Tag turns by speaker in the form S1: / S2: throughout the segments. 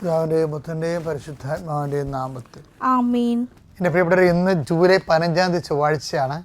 S1: പിതാവിന്റെയും പുത്രന്റെയും പരിശുദ്ധാത്മാവിന്റെയും നാമത്തിൽ.
S2: ആമീൻ.
S1: എന്റെ പ്രിയപ്പെട്ടവർ ഇന്ന് ജൂലൈ പതിനഞ്ചാം തീയതി ചൊവ്വാഴ്ചയാണ്.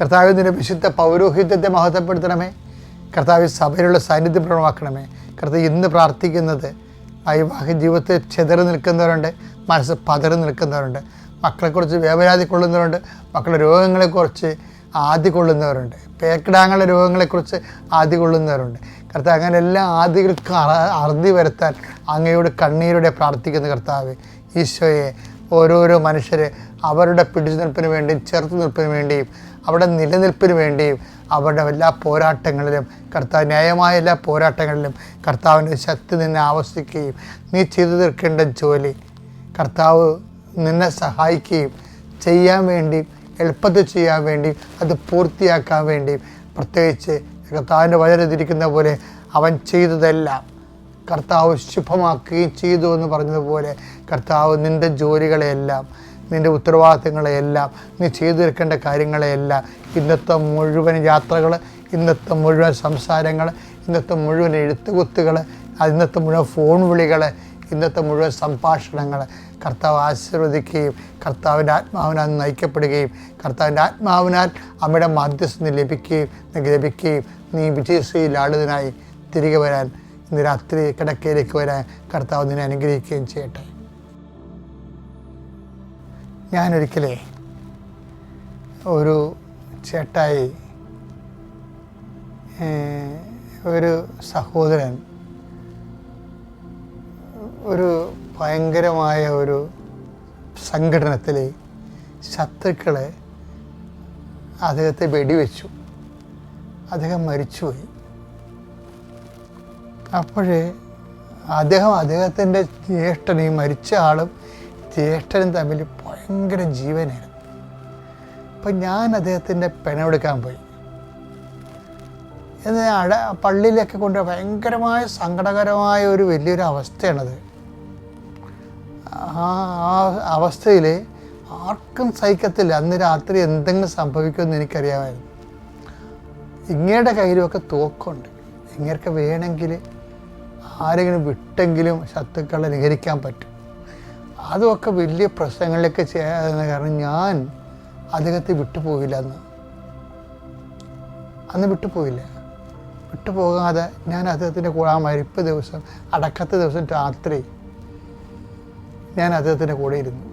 S1: കർത്താവ് നിന്റെ വിശുദ്ധ പൗരോഹിത്യത്തെ മഹത്വപ്പെടുത്തണമേ. കർത്താവ് സഭയിലുള്ള സാന്നിധ്യം പ്രകടമാക്കണമേ. കർത്താവ് ഇന്ന് പ്രാർത്ഥിക്കുന്നത് വൈവാഹിക ജീവിതത്തെ ചെതറി നിൽക്കുന്നവരുണ്ട് മനസ്സ് പതറി നിൽക്കുന്നവരുണ്ട് മക്കളെക്കുറിച്ച് വേവരാതി കൊള്ളുന്നവരുണ്ട് മക്കളുടെ രോഗങ്ങളെക്കുറിച്ച് ആദ്യ കൊള്ളുന്നവരുണ്ട് പേക്കിടാങ്ങളുടെ രോഗങ്ങളെക്കുറിച്ച് ആദ്യ കൊള്ളുന്നവരുണ്ട്. കർത്താവ് അങ്ങനെ എല്ലാ ആദികൾക്കും അറുതി വരുത്താൻ അങ്ങയോട് കണ്ണീരോടെ പ്രാർത്ഥിക്കുന്ന കർത്താവ്. ഈശോയെ ഓരോരോ മനുഷ്യരെ അവരുടെ പിടിച്ചു നിൽപ്പിന് വേണ്ടിയും ചെറുത്തു നിൽപ്പിന് വേണ്ടിയും അവിടെ നിലനിൽപ്പിന് വേണ്ടിയും അവരുടെ എല്ലാ പോരാട്ടങ്ങളിലും കർത്താവ് ന്യായമായ എല്ലാ പോരാട്ടങ്ങളിലും കർത്താവിന്റെ ശക്തി നിന്നെ ആവശ്യിക്കുകയും നീ ചെയ്തു തീർക്കേണ്ട ജോലി കർത്താവ് നിന്നെ സഹായിക്കുകയും ചെയ്യാൻ വേണ്ടിയും എളുപ്പത്തിൽ ചെയ്യാൻ വേണ്ടിയും അത് പൂർത്തിയാക്കാൻ വേണ്ടിയും പ്രത്യേകിച്ച് കർത്താവിന്റെ വചനത്തിരിക്കുന്ന പോലെ അവൻ ചെയ്തതെല്ലാം കർത്താവ് ശുഭമാക്കുകയും ചെയ്തു എന്ന് പറഞ്ഞതുപോലെ കർത്താവ് നിന്റെ ജോലികളെയെല്ലാം നിന്റെ ഉത്തരവാദിത്തങ്ങളെയെല്ലാം നീ ചെയ്തു തീർക്കേണ്ട കാര്യങ്ങളെയെല്ലാം ഇന്നത്തെ മുഴുവൻ യാത്രകൾ ഇന്നത്തെ മുഴുവൻ സംസാരങ്ങൾ ഇന്നത്തെ മുഴുവൻ എഴുത്തുകുത്തുകൾ ഇന്നത്തെ മുഴുവൻ ഫോൺ വിളികൾ ഇന്നത്തെ മുഴുവൻ സംഭാഷണങ്ങൾ കർത്താവ് ആശീർവദിക്കുകയും കർത്താവിന്റെ ആത്മാവിനാൽ നയിക്കപ്പെടുകയും കർത്താവിന്റെ ആത്മാവിനാൽ അമ്മയുടെ മധ്യസ്ഥന് ലഭിക്കുകയും നിനക്ക് ലഭിക്കുകയും നീ വിജയശ്രീലാളിതനായി തിരികെ വരാൻ ഇന്ന് രാത്രി കിടക്കയിലേക്ക് വരാൻ കർത്താവ് നിന്നെ അനുഗ്രഹിക്കുകയും ചെയ്യട്ടെ. ഞാനൊരിക്കലേ ഒരു ചേട്ടായി ഒരു സഹോദരൻ ഒരു ഭയങ്കരമായ ഒരു സംഘടനത്തിൽ ശത്രുക്കളെ അദ്ദേഹത്തെ വെടിവെച്ചു. അദ്ദേഹം മരിച്ചുപോയി. അപ്പോഴേ അദ്ദേഹം അദ്ദേഹത്തിന്റെ ജ്യേഷ്ഠനും ഈ മരിച്ച ആളും ജ്യേഷ്ഠനും തമ്മിൽ ഭയങ്കര ജീവനായിരുന്നു. അപ്പം ഞാൻ അദ്ദേഹത്തിന്റെ പെണമെടുക്കാൻ പോയി. എന്ന് അട പള്ളിയിലൊക്കെ കൊണ്ട് ഭയങ്കരമായ സങ്കടകരമായ ഒരു വലിയൊരു അവസ്ഥയാണത്. ആ ആ അവസ്ഥയിൽ ആർക്കും സഹിക്കത്തില്ല. അന്ന് രാത്രി എന്തെങ്കിലും സംഭവിക്കുമെന്ന് എനിക്കറിയാമായിരുന്നു. ഇങ്ങയുടെ കയ്യിലുമൊക്കെ തോക്കുണ്ട്. ഇങ്ങനെയൊക്കെ വേണമെങ്കിൽ ആരെങ്കിലും വിട്ടെങ്കിലും ശത്രുക്കളെ നിഹരിക്കാൻ പറ്റും. അതുമൊക്കെ വലിയ പ്രശ്നങ്ങളിലേക്ക് ചെയ്യാതെന്ന് കാരണം ഞാൻ അദ്ദേഹത്തെ വിട്ടുപോയില്ല അന്ന്. അന്ന് വിട്ടുപോയില്ല. വിട്ടുപോകാതെ ഞാൻ അദ്ദേഹത്തിന്റെ കൂടെ ആ മരിപ്പ് ദിവസം അടക്കത്തെ ദിവസം രാത്രി ഞാൻ അദ്ദേഹത്തിന്റെ കൂടെ ഇരുന്നു.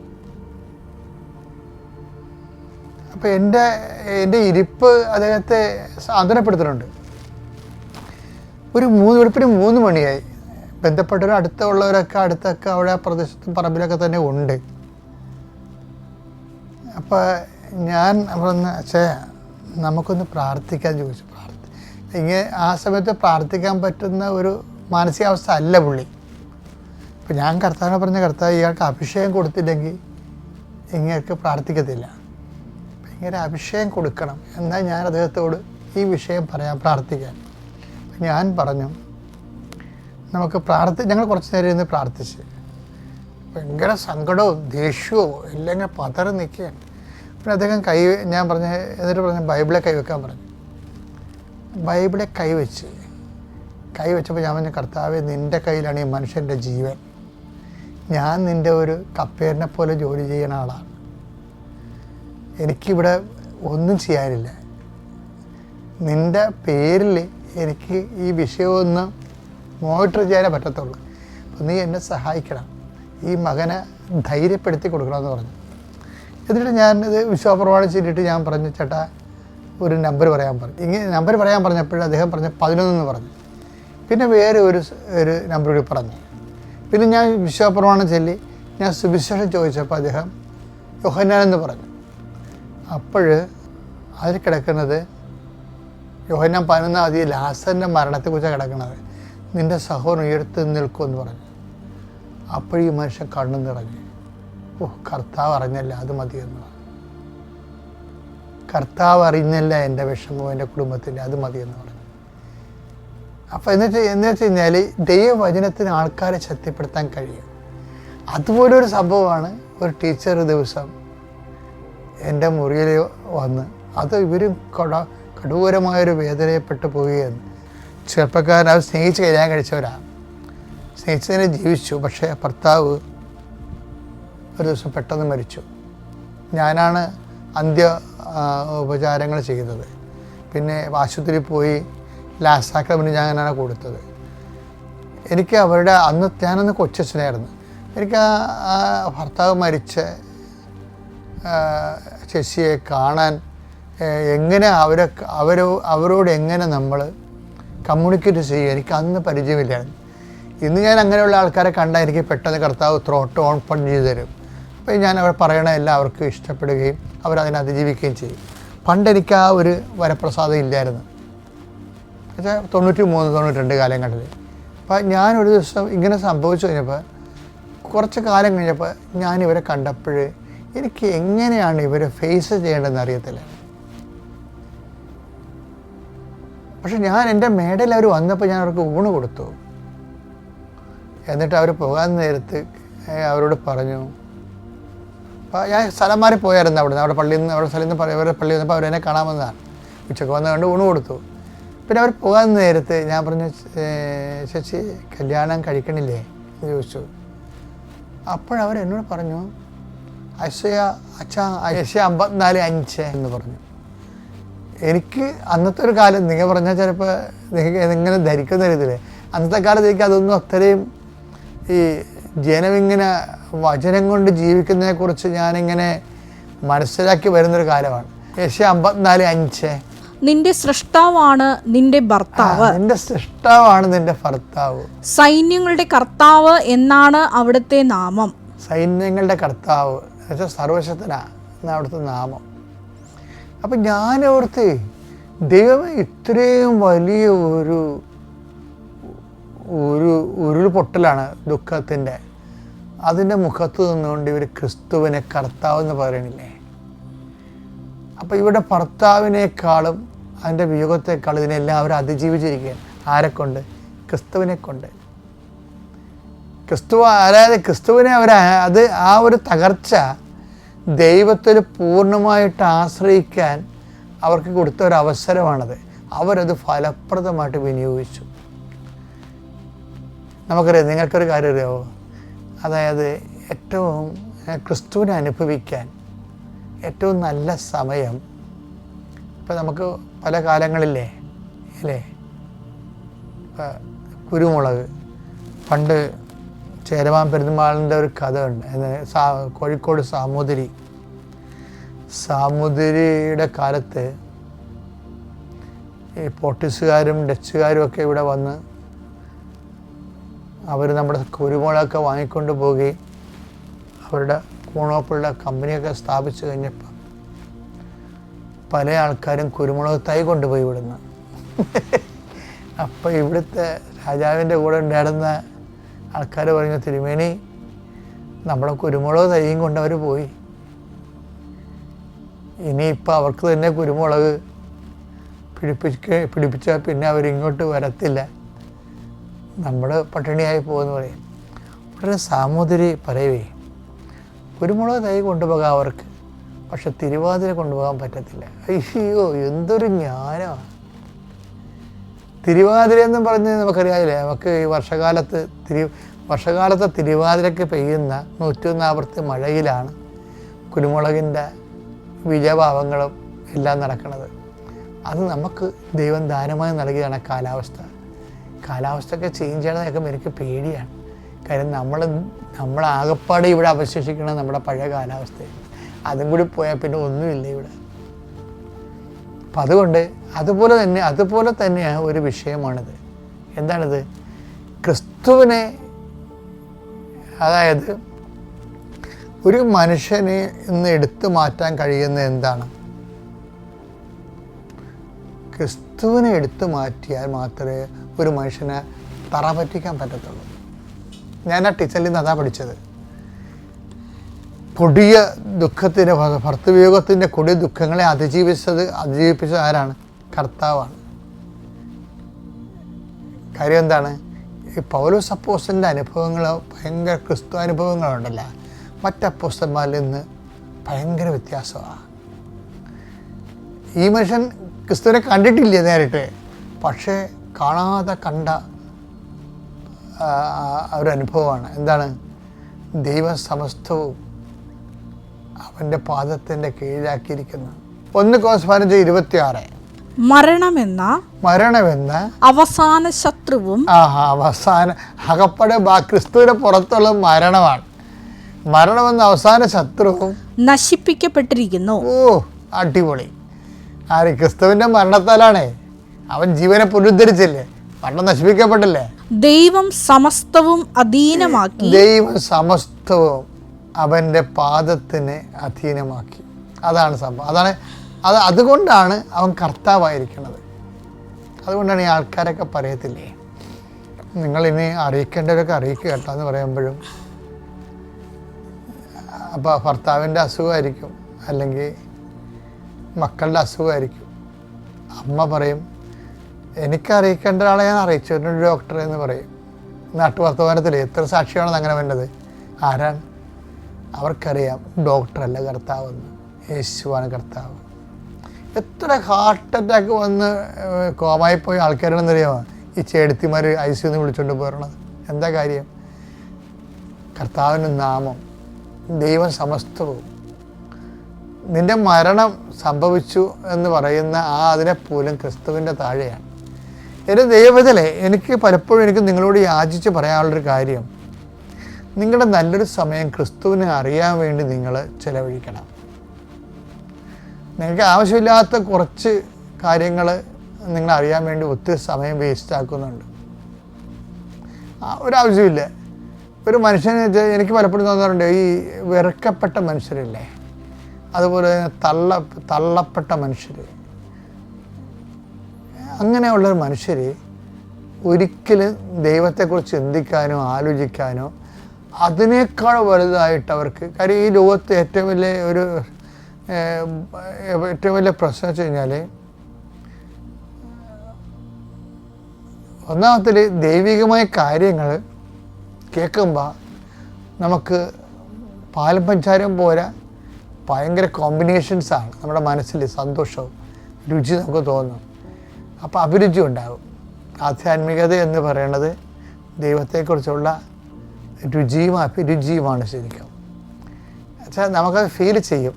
S1: അപ്പോൾ എന്റെ എന്റെ ഇരിപ്പ് അദ്ദേഹത്തെ സാന്ത്വനപ്പെടുത്തുന്നുണ്ട്. ഒരു മൂന്ന് വെളുപ്പിന് മൂന്ന് മണിയായി. ബന്ധപ്പെട്ടവർ അടുത്തുള്ളവരൊക്കെ അടുത്തൊക്കെ അവിടെ ആ പ്രദേശത്തും പറമ്പിലൊക്കെ തന്നെ ഉണ്ട്. അപ്പോൾ ഞാൻ പറഞ്ഞ അച്ഛേ നമുക്കൊന്ന് പ്രാർത്ഥിക്കാൻ ചോദിച്ചു. പ്രാർത്ഥി ഇങ്ങനെ ആ സമയത്ത് പ്രാർത്ഥിക്കാൻ പറ്റുന്ന ഒരു മാനസികാവസ്ഥ അല്ല പുള്ളി. ഇപ്പം ഞാൻ കർത്താവിനെ പറഞ്ഞ കർത്താവ് ഇയാൾക്ക് അഭിഷേകം കൊടുത്തില്ലെങ്കിൽ ഇങ്ങേക്ക് പ്രാർത്ഥിക്കത്തില്ല. ഇങ്ങനെ അഭിഷേകം കൊടുക്കണം. എന്നാൽ ഞാൻ അദ്ദേഹത്തോട് ഈ വിഷയം പറയാം പ്രാർത്ഥിക്കാൻ ഞാൻ പറഞ്ഞു നമുക്ക് പ്രാർത്ഥി ഞങ്ങൾ കുറച്ച് നേരം ഇരുന്ന് പ്രാർത്ഥിച്ച്. ഭയങ്കര സങ്കടവും ദേഷ്യവും എല്ലാം പതറി നിൽക്കുകയാണ്. പിന്നെ അദ്ദേഹം കൈ ഞാൻ പറഞ്ഞ എന്നിട്ട് പറഞ്ഞു ബൈബിളെ കൈവെക്കാൻ പറഞ്ഞു. ബൈബിളെ കൈവച്ച് കൈവച്ചപ്പോൾ ഞാൻ പറഞ്ഞ കർത്താവ് നിന്റെ കയ്യിലാണ് ഈ മനുഷ്യന്റെ ജീവൻ. ഞാൻ നിന്റെ ഒരു കപ്പേറിനെ പോലെ ജോലി ചെയ്യുന്ന ആളാണ്. എനിക്കിവിടെ ഒന്നും ചെയ്യാനില്ല. നിന്റെ പേരിൽ എനിക്ക് ഈ വിഷയമൊന്ന് മോണിറ്റർ ചെയ്യാനേ പറ്റത്തുള്ളൂ. അപ്പം നീ എന്നെ സഹായിക്കണം. ഈ മകനെ ധൈര്യപ്പെടുത്തി കൊടുക്കണമെന്ന് പറഞ്ഞു. എന്നിട്ട് ഞാൻ ഇത് വിശ്വാസപ്രമാണം ചെയ്തിട്ട് ഞാൻ പറഞ്ഞു ചേട്ടാ ഒരു നമ്പർ പറയാൻ പറഞ്ഞു. ഇങ്ങനെ നമ്പർ പറയാൻ പറഞ്ഞപ്പോഴും അദ്ദേഹം പറഞ്ഞു പതിനൊന്നെന്ന് പറഞ്ഞു. പിന്നെ വേറെ ഒരു ഒരു നമ്പർ കൂടി പറഞ്ഞു. പിന്നെ ഞാൻ വിശ്വാസപ്രമാണം ചൊല്ലി ഞാൻ സുവിശേഷം ചോദിച്ചപ്പോൾ അദ്ദേഹം യോഹന്നാൻ എന്ന് പറഞ്ഞു. അപ്പോൾ അതിൽ കിടക്കുന്നത് യോഹന്നാൻ പതിനൊന്നാം തീയതി ലാസറിന്റെ മരണത്തെക്കുറിച്ചാണ് കിടക്കുന്നത്. നിന്റെ സഹോദരൻ ഉയർത്ത് നിൽക്കുമെന്ന് പറഞ്ഞു. അപ്പോൾ ഈ മനുഷ്യൻ കണ്ണു നിറഞ്ഞു. ഓ കർത്താവ് അറിഞ്ഞല്ല അത് മതി എന്ന് പറഞ്ഞു. കർത്താവ് അറിഞ്ഞല്ല എന്റെ വിഷമവും എന്റെ കുടുംബത്തിന്റെ അത് മതി എന്ന് പറഞ്ഞു അപ്പോൾ വെച്ചാൽ എന്ന് വെച്ച് കഴിഞ്ഞാൽ ദൈവവചനത്തിന് ആൾക്കാരെ ശക്തിപ്പെടുത്താൻ കഴിയും. അതുപോലൊരു സംഭവമാണ് ഒരു ടീച്ചർ ദിവസം എന്റെ മുറിയിൽ വന്ന് അത് ഇവരും കട കടൂരമായൊരു വേദനയപ്പെട്ടു പോവുകയെന്ന് ചെറുപ്പക്കാരൻ അവർ സ്നേഹിച്ച് കല്യാണം കഴിച്ചവരാണ് സ്നേഹിച്ചതിനെ ജീവിച്ചു. പക്ഷേ ഭർത്താവ് ഒരു ദിവസം പെട്ടെന്ന് മരിച്ചു. ഞാനാണ് അന്ത്യ ഉപചാരങ്ങൾ ചെയ്തത്. പിന്നെ ആശുപത്രിയിൽ പോയി ലാസാക്രമിന് ഞാനാണ് കൊടുത്തത്. എനിക്ക് അവരുടെ അന്ന് ഞാനന്ന് കൊച്ചച്ഛനായിരുന്നു. എനിക്ക് ആ ഭർത്താവ് മരിച്ച ശശിയെ കാണാൻ എങ്ങനെ അവരെ അവരോ അവരോട് എങ്ങനെ നമ്മൾ കമ്മ്യൂണിക്കേറ്റ് ചെയ്യുക. എനിക്ക് അന്ന് പരിചയമില്ലായിരുന്നു. ഇന്ന് ഞാൻ അങ്ങനെയുള്ള ആൾക്കാരെ കണ്ടാൽ എനിക്ക് പെട്ടെന്ന് കർത്താവ് ത്രോട്ട് ഓൺ പൺ ചെയ്ത് തരും. അപ്പോൾ ഞാൻ അവർ പറയണ എല്ലാവർക്കും അവർക്ക് ഇഷ്ടപ്പെടുകയും അവരതിനെ അതിജീവിക്കുകയും ചെയ്യും. പണ്ട് എനിക്ക് ആ ഒരു വരപ്രസാദം ഇല്ലായിരുന്നു. എന്നുവെച്ചാൽ തൊണ്ണൂറ്റി മൂന്ന് തൊണ്ണൂറ്റി കാലങ്ങളിൽ അപ്പോൾ ഞാനൊരു ദിവസം ഇങ്ങനെ സംഭവിച്ചു കഴിഞ്ഞപ്പോൾ കുറച്ച് കാലം കഴിഞ്ഞപ്പോൾ ഞാൻ ഇവരെ കണ്ടപ്പോൾ എനിക്ക് എങ്ങനെയാണ് ഇവരെ ഫേസ് ചെയ്യേണ്ടതെന്ന് അറിയത്തില്ല. പക്ഷെ ഞാൻ എന്റെ മേടയിൽ അവർ വന്നപ്പോൾ ഞാൻ അവർക്ക് ഊണ് കൊടുത്തു. എന്നിട്ട് അവർ പോകാൻ നേരത്ത് അവരോട് പറഞ്ഞു ഞാൻ സ്ഥലം മാറി പോയായിരുന്നു അവിടെ നിന്ന് അവിടെ പള്ളിയിൽ നിന്ന് അവിടെ സ്ഥലത്ത് നിന്ന് അവരുടെ പള്ളിയിൽ നിന്നപ്പോൾ അവരെന്നെ കാണാമെന്നാണ്. ഉച്ചയ്ക്ക് വന്നുകൊണ്ട് ഊണ് കൊടുത്തു. പിന്നെ അവർ പോകാൻ നേരത്ത് ഞാൻ പറഞ്ഞു "ഏ, ചേച്ചി കല്യാണം കഴിക്കണില്ലേ? എന്ന് ചോദിച്ചു. അപ്പോഴവരെന്നോട് പറഞ്ഞു അശ്വയ അച്ഛ അശ്വ അമ്പത്തിനാല് അഞ്ച് എന്ന് പറഞ്ഞു. എനിക്ക് അന്നത്തെ ഒരു കാലം നിങ്ങൾ പറഞ്ഞാൽ ചിലപ്പോൾ നിങ്ങൾക്ക് എങ്ങനെ ധരിക്കുന്ന രീതിയിൽ അന്നത്തെ കാലത്ത് എനിക്ക് അതൊന്നും അത്രയും ഈ ജനമിങ്ങനെ വചനം കൊണ്ട് ജീവിക്കുന്നതിനെക്കുറിച്ച് ഞാനിങ്ങനെ മനസ്സിലാക്കി വരുന്നൊരു കാലമാണ്. യേശു അമ്പത്തിനാല് അഞ്ച്.
S2: നിന്റെ സൃഷ്ടാവാണ് നിന്റെ ഭർത്താവ്.
S1: നിന്റെ സൃഷ്ടാവാണ് നിന്റെ ഭർത്താവ്.
S2: സൈന്യങ്ങളുടെ കർത്താവ് എന്നാണ് അവിടുത്തെ നാമം.
S1: സൈന്യങ്ങളുടെ കർത്താവ്. സർവശക്തനാണ് അവിടുത്തെ നാമം. അപ്പം ഞാനോർത്ത് ദൈവമേ ഇത്രയും വലിയ ഒരു ഒരു ഉരുൾപൊട്ടലാണ് ദുഃഖത്തിന്റെ. അതിന്റെ മുഖത്ത് നിന്നുകൊണ്ട് ഇവർ ക്രിസ്തുവിനെ കർത്താവ് എന്ന് പറയണില്ലേ? അപ്പോൾ ഇവിടെ ഭർത്താവിനേക്കാളും അതിന്റെ വിയോഗത്തെക്കാളും ഇതിനെല്ലാം അവർ അതിജീവിച്ചിരിക്കുകയാണ്. ആരെ കൊണ്ട് ക്രിസ്തുവിനെ കൊണ്ട് ക്രിസ്തു അതായത് ക്രിസ്തുവിനെ അവർ അത് ആ ഒരു തകർച്ച ദൈവത്തിൽ പൂർണമായിട്ട് ആശ്രയിക്കാൻ അവർക്ക് കൊടുത്ത ഒരു അവസരമാണത്. അവരത് ഫലപ്രദമായിട്ട് വിനിയോഗിച്ചു. നമുക്കറിയാം നിങ്ങൾക്കൊരു കാര്യം അറിയാമോ അതായത് ഏറ്റവും ക്രിസ്തുവിനെ അനുഭവിക്കാൻ ഏറ്റവും നല്ല സമയം ഇപ്പം നമുക്ക് പല കാലങ്ങളില്ലേ അല്ലേ? ഇപ്പം കുരുമുളക് പണ്ട് ചേരമാൻ പെരുമാളിന്റെ ഒരു കഥ ഉണ്ട് സാ കോഴിക്കോട് സാമൂതിരി. സാമൂതിരിയുടെ കാലത്ത് ഈ പോർട്ടീസുകാരും ഡച്ചുകാരും ഒക്കെ ഇവിടെ വന്ന് അവർ നമ്മുടെ കുരുമുളകൊക്കെ വാങ്ങിക്കൊണ്ട് പോവുകയും അവരുടെ കൂണോപ്പുള്ള കമ്പനിയൊക്കെ സ്ഥാപിച്ചു കഴിഞ്ഞപ്പോൾ പല ആൾക്കാരും കുരുമുളക് തൈ കൊണ്ടുപോയി ഇവിടുന്ന് അപ്പോൾ ഇവിടുത്തെ രാജാവിന്റെ കൂടെ ഉണ്ടായിരുന്ന ആൾക്കാർ പറയുന്ന തിരുമേനി നമ്മളെ കുരുമുളക് തൈയും അവർ പോയി. ഇനിയിപ്പോൾ അവർക്ക് തന്നെ കുരുമുളക് പിടിപ്പിക്ക പിടിപ്പിച്ചാൽ പിന്നെ അവരിങ്ങോട്ട് വരത്തില്ല. നമ്മൾ പട്ടിണിയായി പോകുമെന്ന് പറയും. ഉടനെ സാമൂതിരി പറയുവേ. കുരുമുളക് തൈ കൊണ്ടുപോകാം അവർക്ക്. പക്ഷെ തിരുവാതിര കൊണ്ടുപോകാൻ പറ്റത്തില്ല. അയ്യോ എന്തൊരു ജ്ഞാനമാണ് തിരുവാതിര എന്നും പറഞ്ഞ് നമുക്കറിയാമല്ലേ നമുക്ക് ഈ വർഷകാലത്ത് തിരു വർഷകാലത്തെ തിരുവാതിരയ്ക്ക് പെയ്യുന്ന നൂറ്റൊന്നാവർത്തി മഴയിലാണ് കുരുമുളകിന്റെ വിജയഭാവങ്ങളും എല്ലാം നടക്കുന്നത്. അത് നമുക്ക് ദൈവം ദാനമായി നൽകിയതാണ് കാലാവസ്ഥ. കാലാവസ്ഥയൊക്കെ ചേഞ്ച് ചെയ്യണതൊക്കെ എനിക്ക് പേടിയാണ്. കാര്യം നമ്മൾ നമ്മളാകപ്പാടെ ഇവിടെ അവശേഷിക്കുന്നത് നമ്മുടെ പഴയ കാലാവസ്ഥയാണ്. അതും കൂടി പോയാൽ പിന്നെ ഒന്നുമില്ല ഇവിടെ. അപ്പം അതുകൊണ്ട് അതുപോലെ തന്നെ അതുപോലെ തന്നെയാണ് ഒരു വിഷയമാണിത്. എന്താണിത്? ക്രിസ്തുവിനെ അതായത് ഒരു മനുഷ്യനെ ഇന്ന് എടുത്തു മാറ്റാൻ കഴിയുന്ന എന്താണ്? ക്രിസ്തുവിനെ എടുത്തു മാറ്റിയാൽ മാത്രമേ ഒരു മനുഷ്യനെ തറ പറ്റിക്കാൻ പറ്റത്തുള്ളൂ. ഞാൻ ആ ടീച്ചറിൽ നിന്ന് അതാ പഠിച്ചത്. കൊടിയ ദുഃഖത്തിന്റെ ഭർത്തവിയോഗത്തിന്റെ കൊടിയ ദുഃഖങ്ങളെ അതിജീവിച്ചത് അതിജീവിപ്പിച്ചത് ആരാണ്? കർത്താവാണ്. കാര്യം എന്താണ്? ഈ പൗലോസ് അപ്പോസ്റ്റലിന്റെ അനുഭവങ്ങൾ ഭയങ്കര ക്രിസ്തു അനുഭവങ്ങളുണ്ടല്ല. മറ്റപ്പോസ്റ്റന്മാരിൽ നിന്ന് ഭയങ്കര വ്യത്യാസമാണ് ഈ മനുഷ്യൻ ക്രിസ്തുവിനെ കണ്ടിട്ടില്ല നേരിട്ട്? പക്ഷേ കാണാതെ കണ്ട ഒരു അനുഭവമാണ്. എന്താണ്? ദൈവം സമസ്തവും അവന്റെ പാദത്തിന്റെ കീഴാക്കിയിരിക്കുന്നു. ഒന്ന് കോസ് പതിനഞ്ച് ഇരുപത്തിയാറ്.
S2: മരണമെന്ന
S1: മരണമെന്ന
S2: അവസാന ശത്രുവും
S1: ആഹാ അവസാന അകപ്പടെ ബാ ക്രിസ്തുവിന്റെ പുറത്തുള്ള മരണമാണ്. മരണമെന്ന അവസാന ശത്രുവും
S2: നശിപ്പിക്കപ്പെട്ടിരിക്കുന്നു.
S1: ഓ അടിപൊളി. ആര് ക്രിസ്തുവിന്റെ മരണത്താലാണേ? അവൻ ജീവനെ പുനരുദ്ധരിച്ചില്ലേ? മരണം നശിപ്പിക്കപ്പെട്ടില്ലേ?
S2: ദൈവം സമസ്തവും അധീനമാക്കി
S1: ദൈവം സമസ്തവും. അവന്റെ പാദത്തിനെ അധീനമാക്കി. അതാണ് സംഭവം. അതാണ് അത് അതുകൊണ്ടാണ് അവൻ കർത്താവായിരിക്കുന്നത്. അതുകൊണ്ടാണ് ഈ ആൾക്കാരൊക്കെ പറയത്തില്ലേ? നിങ്ങൾ ഇനി അറിയിക്കേണ്ടവരൊക്കെ അറിയിക്കുക കേട്ടോ എന്ന് പറയുമ്പോഴും. അപ്പോൾ ഭർത്താവിന്റെ അസുഖമായിരിക്കും. അല്ലെങ്കിൽ മക്കളുടെ അസുഖമായിരിക്കും. അമ്മ പറയും എനിക്ക് അറിയിക്കേണ്ട ആളെ ഞാൻ അറിയിച്ചു. ഡോക്ടർ എന്ന് പറയും. നാട്ടുവർത്തമാനത്തിൽ എത്ര സാക്ഷിയാണെന്ന് അങ്ങനെ വേണ്ടത് ആരാണ്? അവർക്കറിയാം ഡോക്ടറല്ല കർത്താവെന്ന് യേശുവാണ് കർത്താവ്. എത്ര ഹാർട്ട് അറ്റാക്ക് വന്ന് കോമായി പോയ ആൾക്കാരാണെന്നറിയാമോ? ഈ ചേടത്തിമാർ ഐ സി ഒന്ന് വിളിച്ചുകൊണ്ട് പോരണത്. എന്താ കാര്യം? കർത്താവിന്റെ നാമം ദൈവം സമസ്തവും. നിന്റെ മരണം സംഭവിച്ചു എന്ന് പറയുന്ന ആ അതിനെ പോലും ക്രിസ്തുവിന്റെ താഴെയാണ്. എന്റെ ദൈവത്തിലെ എനിക്ക് പലപ്പോഴും എനിക്ക് നിങ്ങളോട് യാചിച്ച് പറയാനുള്ളൊരു കാര്യം നിങ്ങളുടെ നല്ലൊരു സമയം ക്രിസ്തുവിനെ അറിയാൻ വേണ്ടി നിങ്ങൾ ചിലവഴിക്കണം. നിങ്ങൾക്ക് ആവശ്യമില്ലാത്ത കുറച്ച് കാര്യങ്ങൾ നിങ്ങൾ അറിയാൻ വേണ്ടി ഒത്തിരി സമയം വേസ്റ്റ് ആക്കുന്നുണ്ട്. ഒരാവശ്യമില്ല. ഒരു മനുഷ്യനെ വെച്ചാൽ എനിക്ക് പലപ്പോഴും തോന്നാറുണ്ട് ഈ വെറുക്കപ്പെട്ട മനുഷ്യരില്ലേ? അതുപോലെ തന്നെ തള്ള തള്ളപ്പെട്ട മനുഷ്യർ അങ്ങനെയുള്ള മനുഷ്യർ ഒരിക്കലും ദൈവത്തെക്കുറിച്ച് ചിന്തിക്കാനോ ആലോചിക്കാനോ അതിനേക്കാൾ വലുതായിട്ട് അവർക്ക് കാര്യം ഈ ലോകത്ത് ഏറ്റവും വലിയ ഒരു ഏറ്റവും വലിയ പ്രശ്നം വെച്ച് കഴിഞ്ഞാൽ ഒന്നാമത്തിൽ ദൈവികമായ കാര്യങ്ങൾ കേൾക്കുമ്പോൾ നമുക്ക് പാലും പഞ്ചാരം പോരാ ഭയങ്കര കോമ്പിനേഷൻസാണ് നമ്മുടെ മനസ്സിൽ സന്തോഷവും രുചി നമുക്ക് തോന്നും. അപ്പോൾ അഭിരുചി ഉണ്ടാകും. ആധ്യാത്മികത എന്ന് പറയുന്നത് ദൈവത്തെക്കുറിച്ചുള്ള രുചിയും അഭിരുചിയുമാണ് ശരിക്കും. വെച്ചാൽ നമുക്കത് ഫീൽ ചെയ്യും.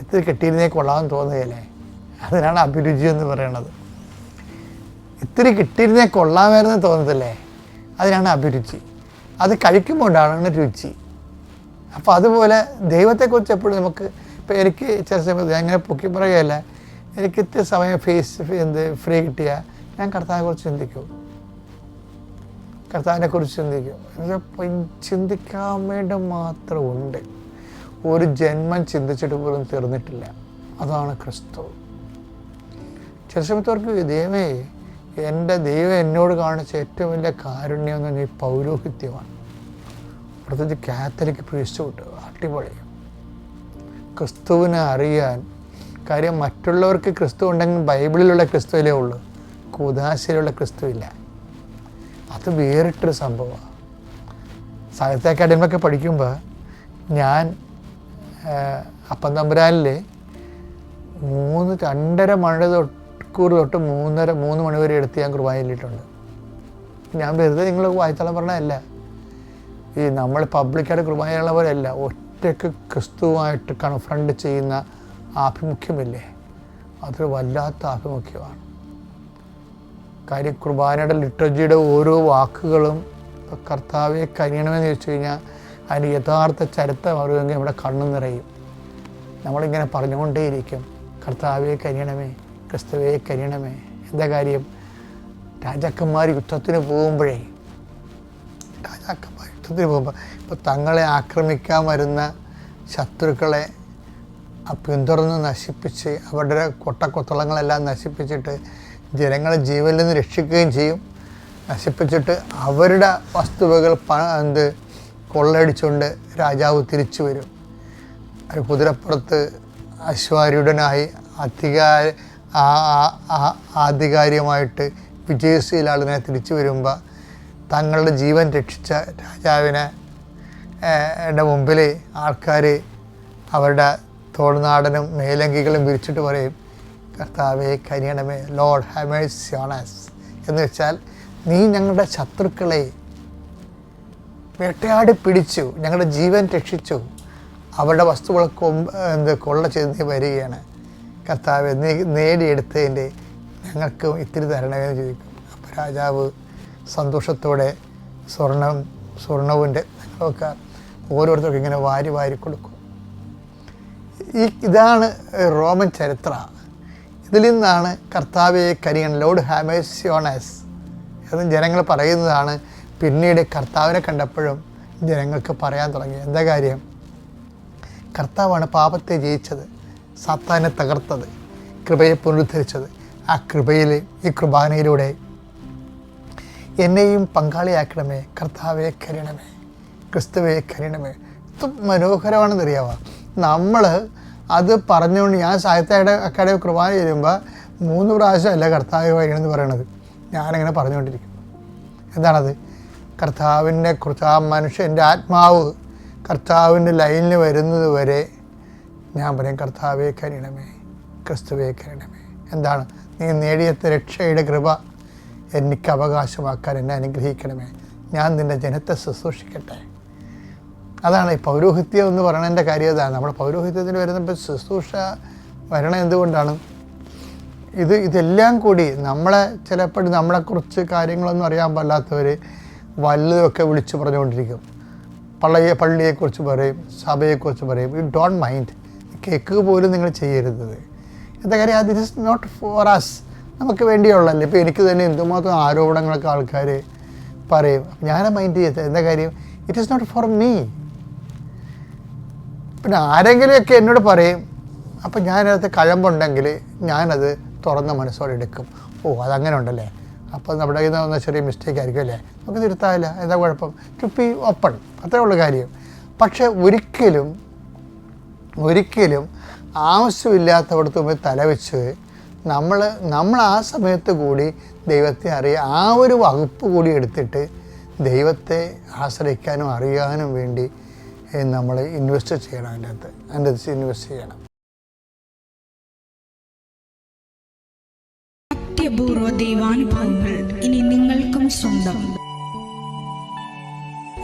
S1: ഇത്തിരി കിട്ടിയിരുന്നേ കൊള്ളാമെന്ന് തോന്നുകയല്ലേ? അതിനാണ് അഭിരുചി എന്ന് പറയണത്. ഇത്തിരി കിട്ടിയിരുന്നേ കൊള്ളാമായിരുന്നു തോന്നത്തില്ലേ? അതിനാണ് അഭിരുചി. അത് കഴിക്കുമ്പോൾ ഉണ്ടാകുന്ന രുചി. അപ്പോൾ അതുപോലെ ദൈവത്തെക്കുറിച്ച് എപ്പോഴും നമുക്ക് ഇപ്പോൾ എനിക്ക് ചില സമയത്ത് ഞാൻ ഇങ്ങനെ പൊക്കി പറയുകയല്ല എനിക്ക് ഇത്തിരി സമയം ഫേസ് എന്ത് ഫ്രീ കിട്ടിയാൽ ഞാൻ കർത്താവിനെ കുറിച്ച് ചിന്തിക്കും. കർത്താവിനെ കുറിച്ച് ചിന്തിക്കും എന്നുവെച്ചാൽ ചിന്തിക്കാൻ വേണ്ടി മാത്രമുണ്ട്. ഒരു ജന്മം ചിന്തിച്ചിട്ട് പോലും തീർന്നിട്ടില്ല. അതാണ് ക്രിസ്തു. ചില സമയത്തവർക്ക് ദൈവമേ എന്റെ ദൈവം എന്നോട് കാണിച്ച ഏറ്റവും വലിയ കാരുണ്യം എന്ന് പറഞ്ഞാൽ പൗരോഹിത്യമാണ്. പ്രത്യേകിച്ച് കാത്തലിക് പ്രീസ്റ്റ്ഹുഡ് അടിപൊളി. ക്രിസ്തുവിനെ അറിയാൻ കാര്യം മറ്റുള്ളവർക്ക് ക്രിസ്തു ഉണ്ടെങ്കിൽ ബൈബിളിലുള്ള ക്രിസ്തുവിലേ ഉള്ളൂ. കൂതാശയിലുള്ള ക്രിസ്തു ഇല്ല അത് വേറിട്ടൊരു സംഭവമാണ്. സാഹിത്യ അക്കാദമിയൊക്കെ പഠിക്കുമ്പോൾ ഞാൻ അപ്പം തമ്പുരാനിലെ മൂന്ന് രണ്ടര മണി തൊട്ടൂർ തൊട്ട് മൂന്നര മൂന്ന് മണി വരെ എടുത്ത് ഞാൻ കുർബാന ചൊല്ലിയിട്ടുണ്ട് ഞാൻ വെറുതെ നിങ്ങൾ വായിച്ചാലും പറഞ്ഞതല്ല. ഈ നമ്മൾ പബ്ലിക്കായിട്ട് കുർബാനയുള്ള പോലെയല്ല ഒറ്റയ്ക്ക് ക്രിസ്തുവായിട്ട് കൺഫ്രണ്ട് ചെയ്യുന്ന ആഭിമുഖ്യമില്ലേ? അതൊരു വല്ലാത്ത ആഭിമുഖ്യമാണ്. കാര്യം കുർബാനയുടെ ലിറ്റർജിയുടെ ഓരോ വാക്കുകളും കർത്താവെ കനിയണമെന്ന് ചോദിച്ചു കഴിഞ്ഞാൽ അതിന് യഥാർത്ഥ ചരിത്രം അറിയുമെങ്കിൽ നമ്മുടെ കണ്ണു നിറയും. നമ്മളിങ്ങനെ പറഞ്ഞുകൊണ്ടേയിരിക്കും കർത്താവെ കനിയണമേ ക്രിസ്തുവെ കനിയണമേ. എന്താ കാര്യം? രാജാക്കന്മാർ യുദ്ധത്തിന് പോകുമ്പോഴേ രാജാക്കന്മാർ യുദ്ധത്തിന് പോകുമ്പോൾ ഇപ്പോൾ തങ്ങളെ ആക്രമിക്കാൻ വരുന്ന ശത്രുക്കളെ പിന്തുടർന്ന് നശിപ്പിച്ച് അവരുടെ കൊട്ടക്കൊത്തളങ്ങളെല്ലാം നശിപ്പിച്ചിട്ട് ജനങ്ങളെ ജീവനിൽ നിന്ന് രക്ഷിക്കുകയും ചെയ്യും. നശിപ്പിച്ചിട്ട് അവരുടെ വസ്തുവകൾ പ എന്ത് കൊള്ളയടിച്ചുകൊണ്ട് രാജാവ് തിരിച്ചു വരും. ഒരു കുതിരപ്പുറത്ത് അശ്വാരൂഢനായി അധികാര ആധികാരികമായിട്ട് വിജയശീലാളിനെ തിരിച്ചു വരുമ്പോൾ തങ്ങളുടെ ജീവൻ രക്ഷിച്ച രാജാവിനെ മുമ്പിൽ ആൾക്കാർ അവരുടെ തോൾനാടനും മേലങ്കികളും വിരിച്ചിട്ട് പറയും കർത്താവെ കരിയണമേ ലോഡ് ഹാമേഴ്സ് എന്ന് വെച്ചാൽ നീ ഞങ്ങളുടെ ശത്രുക്കളെ വേട്ടയാടി പിടിച്ചു ഞങ്ങളുടെ ജീവൻ രക്ഷിച്ചു അവരുടെ വസ്തുക്കളൊക്കെ എന്ത് കൊള്ള ചെയ്ത് നീ വരികയാണ്. കർത്താവ് നീ നേടിയെടുത്തതിന്റെ ഞങ്ങൾക്കും ഇത്തിരി തരണമെന്ന് ചോദിക്കും. അപ്പോൾ രാജാവ് സന്തോഷത്തോടെ സ്വർണം സ്വർണവിന്റെ ഒക്കെ ഓരോരുത്തർക്കും ഇങ്ങനെ വാരി വാരി കൊടുക്കും. ഈ ഇതാണ് റോമൻ ചരിത്രം. ഇതിൽ നിന്നാണ് കർത്താവെ കരിയൻ ലോഡ് ഹാമേഴ്സ് യോണസ് എന്ന് ജനങ്ങൾ പറയുന്നതാണ്. പിന്നീട് കർത്താവിനെ കണ്ടപ്പോഴും ജനങ്ങൾക്ക് പറയാൻ തുടങ്ങി. എന്താ കാര്യം? കർത്താവാണ് പാപത്തെ ജയിച്ചത് സത്താനെ തകർത്തത് കൃപയെ പുനരുദ്ധരിച്ചത്. ആ കൃപയിൽ ഈ കുർബാനയിലൂടെ എന്നെയും പങ്കാളിയാക്കണമേ കർത്താവെ കരുണമേ ക്രിസ്തുവെ കരുണമേ ഇത് മനോഹരമാണെന്നറിയാമോ നമ്മൾ അത് പറഞ്ഞുകൊണ്ട് ഞാൻ സാഹിത്യ അക്കാഡമി കുർബാന ചെയ്യുമ്പോൾ മൂന്ന് പ്രാവശ്യമല്ല കർത്താവ് വൈകണമെന്ന് പറയണത്. ഞാനിങ്ങനെ പറഞ്ഞുകൊണ്ടിരിക്കും. എന്താണത്? കർത്താവിനെ കുറിച്ച് ആ മനുഷ്യന്റെ ആത്മാവ് കർത്താവിന്റെ ലൈനിൽ വരുന്നത് വരെ ഞാൻ പറയും കർത്താവെ കരുണമേ ക്രിസ്തുവെ കരുണമേ. എന്താണ്? നീ നേടിയത്തെ രക്ഷയുടെ കൃപ എനിക്ക് അവകാശമാക്കാൻ എന്നെ അനുഗ്രഹിക്കണമേ. ഞാൻ നിന്റെ ജനത്തെ ശുശ്രൂഷിക്കട്ടെ. അതാണ് ഈ പൗരോഹിത്യം എന്ന് പറയണതിന്റെ കാര്യം അതാണ്. നമ്മുടെ പൗരോഹിത്യത്തിന് വരുന്നപ്പോൾ ശുശ്രൂഷ വരണം എന്തുകൊണ്ടാണ്? ഇത് ഇതെല്ലാം കൂടി നമ്മളെ ചിലപ്പോൾ നമ്മളെക്കുറിച്ച് കാര്യങ്ങളൊന്നും അറിയാൻ പാടില്ലാത്തവർ വല്ലതൊക്കെ വിളിച്ച് പറഞ്ഞുകൊണ്ടിരിക്കും. പള്ളിയെ പള്ളിയെക്കുറിച്ച് പറയും സഭയെക്കുറിച്ച് പറയും. യു ഡോണ്ട് മൈൻഡ് കേക്ക് പോലും നിങ്ങൾ ചെയ്യരുത്. എന്താ കാര്യം അത് ഇസ് നോട്ട് ഫോർ അസ് നമുക്ക് വേണ്ടിയുള്ളല്ലേ ഇപ്പോൾ എനിക്ക് തന്നെ എന്തുമാത്രം ആരോപണങ്ങളൊക്കെ ആൾക്കാർ പറയും. ഞാൻ മൈൻഡ് ചെയ്യത്തെ. എന്താ കാര്യം it is not for me പിന്നെ ആരെങ്കിലുമൊക്കെ എന്നോട് പറയും അപ്പം ഞാനതിനകത്ത് കഴമ്പുണ്ടെങ്കിൽ ഞാനത് തുറന്ന മനസ്സോടെ എടുക്കും. ഓ അതങ്ങനെ ഉണ്ടല്ലേ? അപ്പോൾ നമ്മുടെ കയ്യിൽ നിന്ന് ചെറിയ മിസ്റ്റേക്ക് ആയിരിക്കും അല്ലേ? നമുക്ക് തിരുത്താവില്ല എന്താ കുഴപ്പം? ടു ബി ഓപ്പൺ അത്രേ ഉള്ളൂ കാര്യം. പക്ഷേ ഒരിക്കലും ഒരിക്കലും ആവശ്യമില്ലാത്തവിടത്ത് പോയി തലവെച്ച് നമ്മൾ നമ്മൾ ആ സമയത്ത് കൂടി ദൈവത്തെ അറിയുക ആ ഒരു വകുപ്പ് കൂടി എടുത്തിട്ട് ദൈവത്തെ ആശ്രയിക്കാനും അറിയാനും വേണ്ടി നമ്മൾ ഇൻവെസ്റ്റ് ചെയ്യണം അതിന്റെ അകത്ത്. അതിന്റെ അകത്ത് ഇൻവെസ്റ്റ് ചെയ്യണം.
S3: സത്യപൂർവ ദൈവാനുഭവങ്ങൾ ഇനി നിങ്ങൾക്കും സ്വന്തം.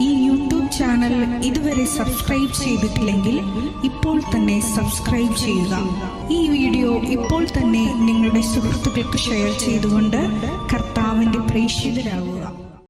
S3: ഈ യൂട്യൂബ് ചാനൽ ഇതുവരെ സബ്സ്ക്രൈബ് ചെയ്തിട്ടില്ലെങ്കിൽ ഇപ്പോൾ തന്നെ സബ്സ്ക്രൈബ് ചെയ്യുക. ഈ വീഡിയോ ഇപ്പോൾ തന്നെ നിങ്ങളുടെ സുഹൃത്തുക്കൾക്ക് ഷെയർ ചെയ്തുകൊണ്ട് കർത്താവിന്റെ പ്രേക്ഷിതരാകുക